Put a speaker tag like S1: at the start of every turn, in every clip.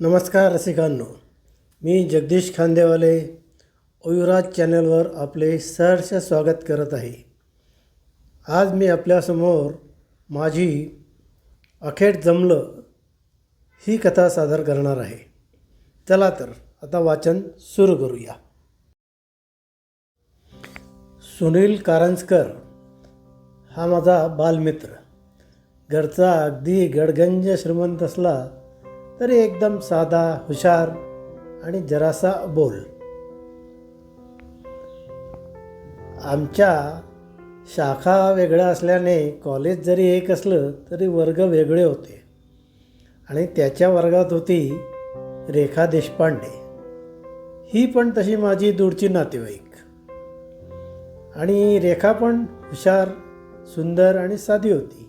S1: नमस्कार रसिकांनो मी जगदीश खांदेवाले ओयुराज चॅनलवर आपले सहर्ष स्वागत करत आहे. आज मी आपल्यासमोर माझी अखेर जमलं ही कथा सादर करणार आहे. चला तर आता वाचन सुरू करूया. सुनील कारंजकर हा माझा बालमित्र. घरचा अगदी गडगंज श्रीमंत असला तरी एकदम साधा हुशार आणि जरासा बोल. आमच्या शाखा वेगळ्या असल्याने कॉलेज जरी एक असलं तरी वर्ग वेगळे होते. आणि त्याच्या वर्गात होती रेखा देशपांडे. ही पण तशी माझी दूरची नातेवाईक. आणि रेखा पण हुशार सुंदर आणि साधी होती.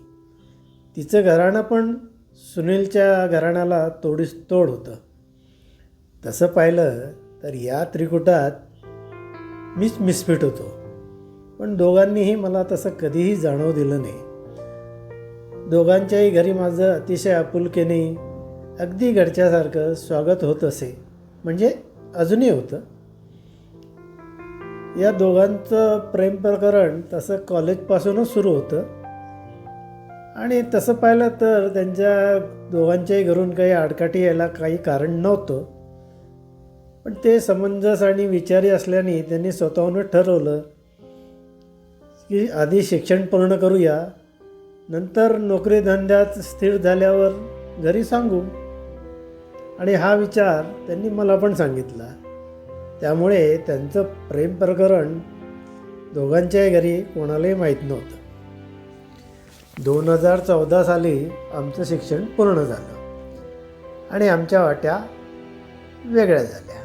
S1: तिचं घराणं पण सुनीलच्या घराण्याला तोडीस तोड होतं. तसं पाहिलं तर या त्रिकुटात मीच मिसफिट होतो. पण दोघांनीही मला तसं कधीही जाणव दिलं नाही. दोघांच्याही घरी माझं अतिशय आपुलकीने अगदी घरच्यासारखं स्वागत होत असे. म्हणजे अजूनही होतं. या दोघांचं प्रेम प्रकरण तसं कॉलेजपासूनच सुरू होतं. आणि तसं पाहिलं तर त्यांच्या दोघांच्याही घरून काही आडकाठी यायला काही कारण नव्हतं. पण ते समंजस आणि विचारी असल्याने त्यांनी स्वतःहूनच ठरवलं की आधी शिक्षण पूर्ण करूया नंतर नोकरी धंद्यात स्थिर झाल्यावर घरी सांगू. आणि हा विचार त्यांनी मला पण सांगितला. त्यामुळे त्यांचं प्रेम प्रकरण दोघांच्याही घरी कोणालाही माहीत नव्हतं. दोन हजार चौदा साली आमचं शिक्षण पूर्ण झालं. आणि आमच्या वाट्या वेगळ्या झाल्या.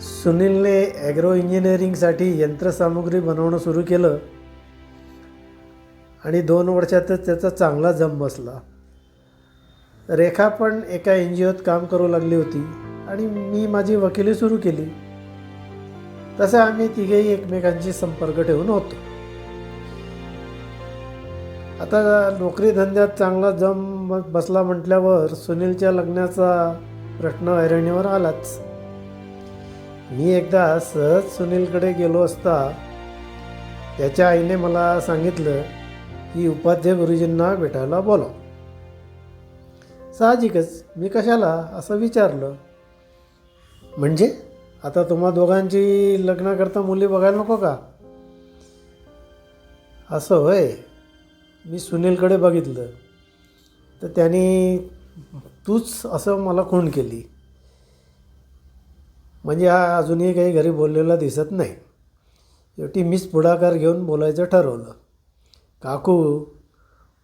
S1: सुनीलने ॲग्रो इंजिनिअरिंगसाठी यंत्रसामुग्री बनवणं सुरू केलं. आणि दोन वर्षातच त्याचा चांगला जम बसला. रेखा पण एका एन जी ओत काम करू लागली होती आणि मी माझी वकिली सुरू केली. तसं आम्ही तिघेही एकमेकांशी संपर्क ठेवून होतो. आता नोकरी धंद्यात चांगला जम बसला म्हटल्यावर सुनीलच्या लग्नाचा प्रश्न ऐरणीवर आलाच. मी एकदा सहज सुनीलकडे गेलो असता त्याच्या आईने मला सांगितलं की उपाध्याय गुरुजींना भेटायला बोलाव. साहजिकच. मी कशाला? असं विचारलं. म्हणजे? आता तुम्हा दोघांची लग्नाकरता मुली बघायला नको का? असं होय. मी सुनीलकडे बघितलं. तर त्याने तूच असं मला खूण केली. म्हणजे हा अजूनही काही घरी बोललेला दिसत नाही. शेवटी मीच पुढाकार घेऊन बोलायचं ठरवलं. काकू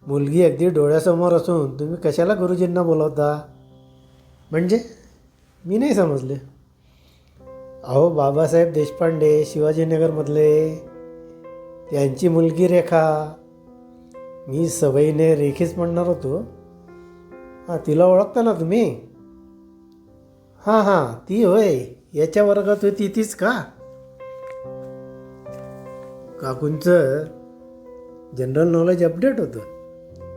S1: मुलगी अगदी डोळ्यासमोर असून तुम्ही कशाला गुरुजींना बोलवता? म्हणजे? मी नाही समजले. अहो बाबासाहेब देशपांडे शिवाजीनगरमधले त्यांची मुलगी रेखा मी सवयीने रेखीच म्हणणार होतो. हां तिला ओळखता ना तुम्ही? हां हां ती होय. याच्या वर्गात होती तीच का? काकूंचं जनरल नॉलेज अपडेट होतं.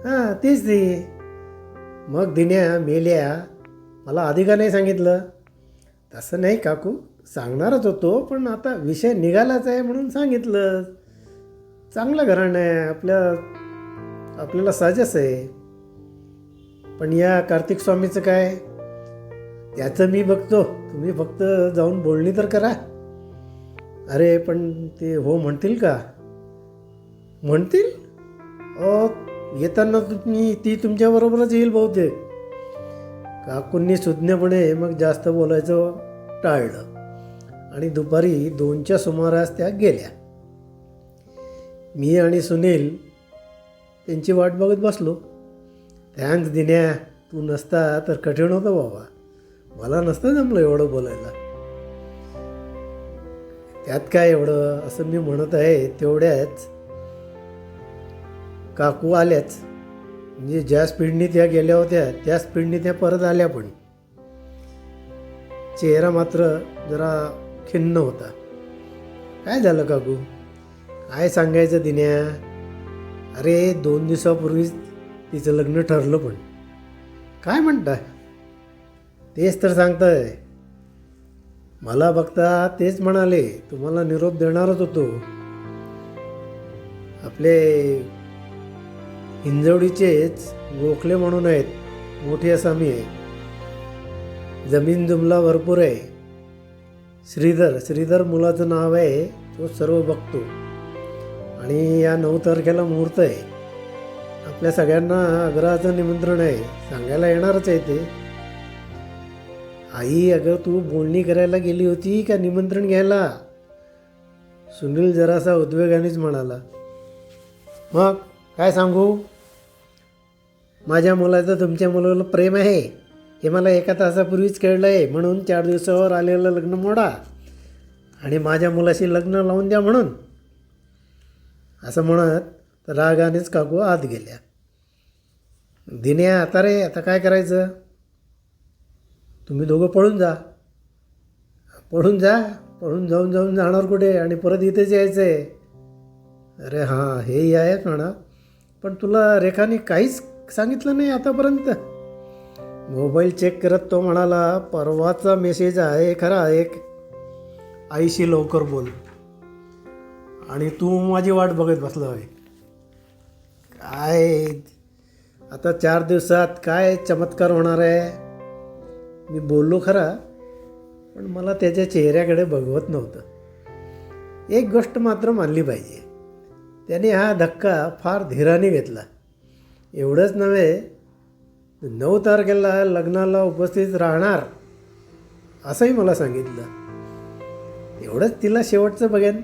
S1: हां तीच ती. मग दिन्या मेल्या मला आधी का नाही सांगितलं? तसं नाही काकू सांगणारच होतो पण आता विषय निघालाच आहे म्हणून सांगितलं. चांगलं घराणं आहे आपल्या आपल्याला साजस आहे. पण या कार्तिक स्वामीचं काय? त्याचं मी बघतो. तुम्ही फक्त जाऊन बोलणी तर करा. अरे पण ते हो म्हणतील का? म्हणतील? अ येताना तुम्ही ती तुमच्याबरोबरच येईल बहुतेक. काकूंनी सुज्ञपणे मग जास्त बोलायचं टाळलं. आणि दुपारी दोनच्या सुमारास त्या गेल्या. मी आणि सुनील त्यांची वाट बघत बसलो. थँक्स दिन्या तू नसता तर कठीण होतं बाबा. मला नसतं जमलं एवढं बोलायला. त्यात काय एवढं? असं मी म्हणत आहे तेवढ्याच काकू आल्याच. म्हणजे ज्या स्पीडने त्या गेल्या होत्या त्या स्पीडने त्या परत आल्या पण. चेहरा मात्र जरा खिन्न होता. काय झालं काकू? काय सांगायचं दिन्या? अरे दोन दिवसापूर्वीच तिचं लग्न ठरलं पण. काय म्हणताय? तेच तर सांगताय. मला बघता तेच म्हणाले तुम्हाला निरोप देणारच होतो. आपले हिंजवडीचेच गोखले म्हणून आहेत मोठी असामी आहे. जमीन जुमला भरपूर आहे. श्रीधर श्रीधर मुलाचं नाव आहे तो सर्व बघतो. आणि या नऊ तारखेला मुहूर्त आहे. आपल्या सगळ्यांना आग्रहाचं निमंत्रण आहे. सांगायला येणारच आहे ते. आई अगं तू बोलणी करायला गेली होती का निमंत्रण घ्यायला? सुनील जरासा उद्वेगानेच म्हणाला. मग काय सांगू? माझ्या मुलाचं तुमच्या मुलाला प्रेम आहे. हे मला एका तासापूर्वीच कळलं आहे म्हणून चार दिवसावर आलेलं लग्न मोडा. आणि माझ्या मुलाशी लग्न लावून द्या म्हणून. असं म्हणत रागानेच काकू आत गेल्या. दिन्या आता रे आता काय करायचं? तुम्ही दोघं पळून जा. पळून जा पळून जाऊन जाऊन जाणार कुठे? आणि परत इथेच यायचं आहे अरे हां हेही आहे म्हणा. पण तुला रेखाने काहीच सांगितलं नाही आतापर्यंत. मोबाईल चेक करत तो म्हणाला परवाचा मेसेज आहे खरा एक. आईशी लवकर बोल. आणि तू माझी वाट बघत बसला आहे काय? आता चार दिवसात काय चमत्कार होणार आहे? मी बोललो खरा पण मला त्याच्या चेहऱ्याकडे बघवत नव्हतं. एक गोष्ट मात्र मानली पाहिजे. त्याने हा धक्का फार धीराने घेतला. एवढंच नव्हे नऊ तारखेला लग्नाला उपस्थित राहणार असंही मला सांगितलं. एवढंच तिला शेवटचं बघेन.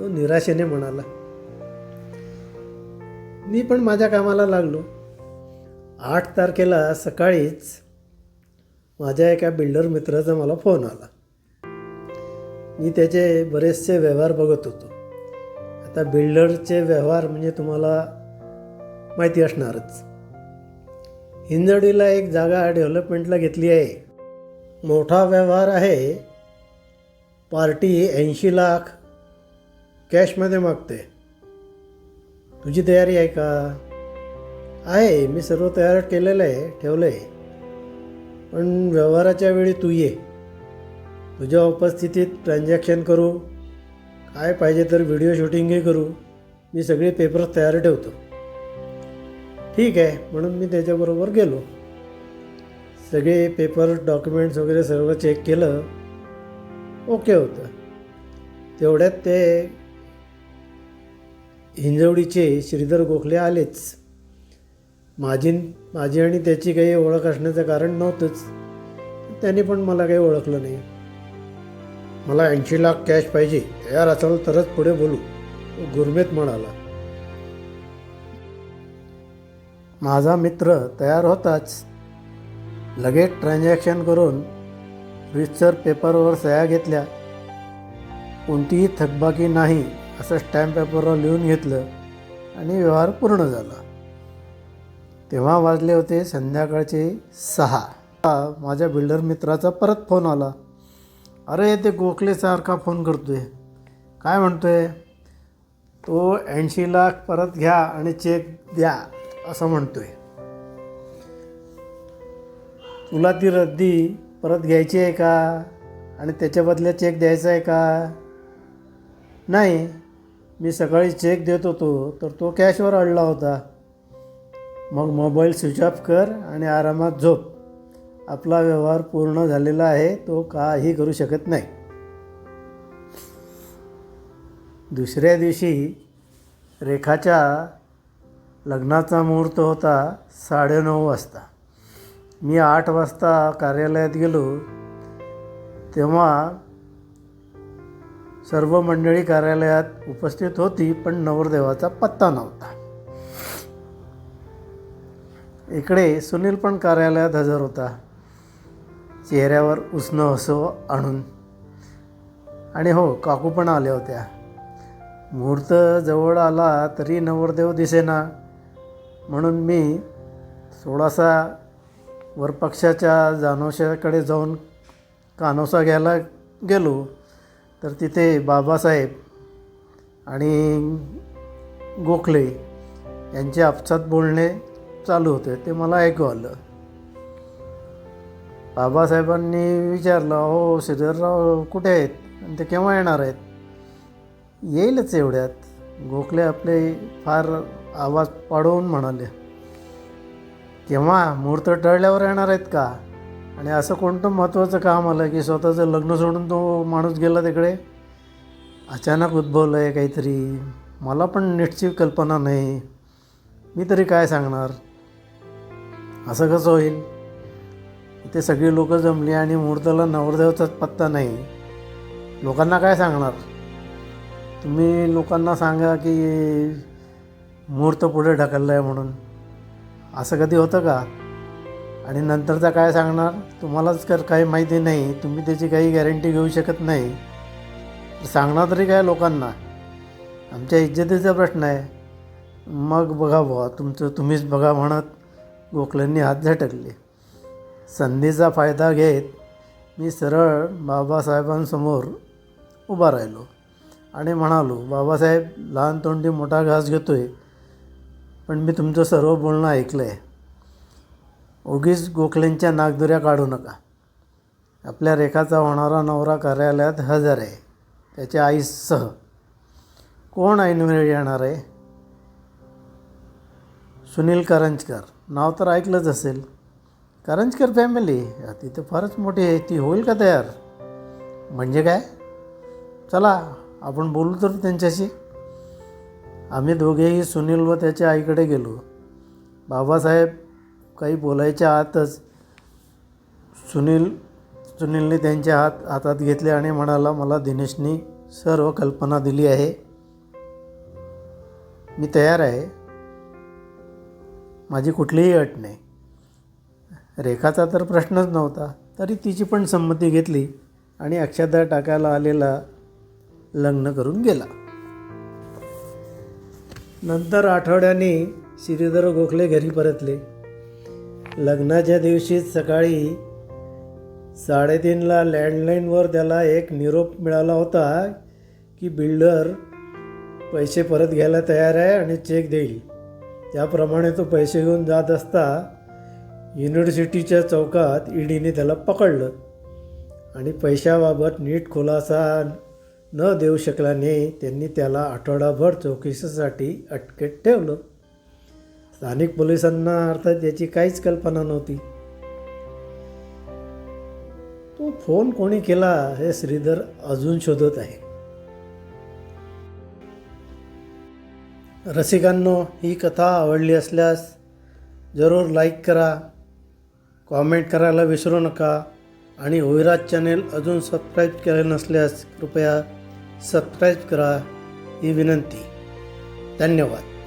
S1: तो निराशेने म्हणाला मी पण माझ्या कामाला लागलो. आठ तारखेला सकाळीच माझ्या एका बिल्डर मित्राचा मला फोन आला. मी त्याचे बरेचसे व्यवहार बघत होतो. आता बिल्डरचे व्यवहार म्हणजे तुम्हाला माहिती असणारच. हिंजवडीला एक जागा डेव्हलपमेंटला घेतली आहे. मोठा व्यवहार आहे. पार्टी ऐंशी लाख कॅशमध्ये मागते. तुझी तयारी आहे का? आहे मी सर्व तयार केलेलं आहे ठेवलं आहे पण व्यवहाराच्या वेळी तू ये. तुझ्या उपस्थितीत ट्रान्झॅक्शन करू. काय पाहिजे तर व्हिडिओ शूटिंगही करू. मी सगळे पेपर्स तयार ठेवतो. ठीक आहे म्हणून मी त्याच्याबरोबर गेलो. सगळे पेपर डॉक्युमेंट्स वगैरे सर्व चेक केलं. ओके होतं. तेवढ्यात ते हिंजवडीचे श्रीधर गोखले आलेच. माझी माझी आणि त्याची काही ओळख असण्याचं कारण नव्हतंच. त्याने पण मला काही ओळखलं नाही. मला ऐंशी लाख कॅश पाहिजे तयार असाल तरच पुढे बोलू गुरमेत म्हणाला. माझा मित्र तयार होताच. लगेच ट्रान्झॅक्शन करून रितसर पेपरवर सह्या घेतल्या. कोणतीही थकबाकी नाही असं स्टॅम्प पेपरवर लिहून घेतलं आणि व्यवहार पूर्ण झाला. तेव्हा वाजले होते संध्याकाळचे सहा. माझ्या बिल्डर मित्राचा परत फोन आला. अरे ते गोखलेसारखा फोन करतोय. काय म्हणतो आहे तो ऐंशी लाख परत घ्या आणि चेक द्या असं म्हणतोय. तुला ती रद्दी परत घ्यायची आहे का? आणि त्याच्या बदल्या चेक द्यायचा आहे का? नाही. मी सकाळी चेक देत होतो तर तो कॅशवर अडला होता. मग मोबाईल स्विच ऑफ कर आणि आरामात झोप. आपला व्यवहार पूर्ण झालेला आहे तो काही करू शकत नाही. दुसऱ्या दिवशी रेखाच्या लग्नाचा मुहूर्त होता साडेनऊ वाजता. मी आठ वाजता कार्यालयात गेलो तेव्हा सर्व मंडळी कार्यालयात उपस्थित होती पण नवरदेवाचा पत्ता नव्हता. इकडे सुनील पण कार्यालयात हजर होता. चेहऱ्यावर उष्ण हसो आणून. आणि हो काकू पण आल्या होत्या. मुहूर्त जवळ आला तरी नवरदेव दिसेना. म्हणून मी थोडासा वरपक्षाच्या जानोशाकडे जाऊन कानोसा घ्यायला गेलो. तर तिथे बाबासाहेब आणि गोखले यांचे आपसात बोलणे चालू होते. ते मला ऐकू आलं. बाबासाहेबांनी विचारलं हो श्रीधरराव कुठे आहेत? आणि ते केव्हा येणार आहेत? येईलच एवढ्यात. गोखले आपले फार आवाज पाडवून म्हणाले केव्हा? मुहूर्त टळल्यावर येणार आहेत का? आणि असं कोणतं महत्त्वाचं काम आलं की स्वतःचं लग्न सोडून तो माणूस गेला तिकडे? अचानक उद्भवलं आहे काहीतरी. मला पण नीटची कल्पना नाही. मी तरी काय सांगणार? असं कसं होईल? ते सगळी लोकं जमली आणि मुहूर्ताला नवरदेवचाच पत्ता नाही. लोकांना काय सांगणार? तुम्ही लोकांना सांगा की मुहूर्त पुढे ढकललं आहे म्हणून. असं कधी होतं का? आणि नंतरचा काय सांगणार? तुम्हालाच कर काही माहिती नाही. तुम्ही त्याची काही गॅरंटी घेऊ शकत नाही. सांगणार तरी काय लोकांना? आमच्या इज्जतीचा प्रश्न आहे. मग बघा बुवा तुमचं तुम्हीच बघा म्हणत गोखलेंनी हात झटकले. संधीचा फायदा घेत मी सरळ बाबासाहेबांसमोर उभा राहिलो आणि म्हणालो बाबासाहेब लहान तोंडी मोठा घास घेतो आहे पण मी तुमचं सर्व बोलणं ऐकलं आहे उगीच गोखलेंच्या नागदुऱ्या काढू नका. आपल्या रेखाचा होणारा नवरा कार्यालयात हजर आहे. त्याच्या आईसह कोण ऐनवेळी येणार आहे? सुनील करंजकर. नाव तर ऐकलंच असेल. करंजकर फॅमिली तिथे फारच मोठी आहे. ती होईल का तयार? म्हणजे काय? चला आपण बोलू तर त्यांच्याशी. आम्ही दोघेही सुनील व त्याच्या आईकडे गेलो. बाबासाहेब काही बोलायच्या आतच सुनील सुनीलने त्यांच्या हात हातात घेतले आणि म्हणाला मला दिनेशनी सर्व कल्पना दिली आहे. मी तयार आहे. माझी कुठलीही अट नाही. रेखाचा तर प्रश्नच नव्हता तरी तिची पण संमती घेतली आणि अक्षदा टाकायला आलेला लग्न करून गेला. नंतर आठवड्याने श्रीधर गोखले घरी परतले. लग्नाच्या दिवशीच सकाळी साडेतीनला लँडलाईनवर त्याला एक निरोप मिळाला होता की बिल्डर पैसे परत घ्यायला तयार आहे आणि चेक देईल. त्याप्रमाणे तो पैसे घेऊन जात असता युनिव्हर्सिटीच्या चौकात ईडीने त्याला पकडलं आणि पैशाबाबत नीट खुलासा न देऊ शकल्याने त्यांनी त्याला आठवडाभर चौकशीसाठी अटकेत ठेवलं. स्थानिक पोलिसांना अर्थात याची काहीच कल्पना नव्हती. तो फोन कोणी केला हे श्रीधर अजून शोधत आहे. रसिकांनो ही कथा आवडली असल्यास जरूर लाईक करा कॉमेंट करायला विसरू नका आणि होईराज चॅनेल अजून सबस्क्राईब केले नसल्यास कृपया सबस्क्राईब करा ही विनंती. धन्यवाद.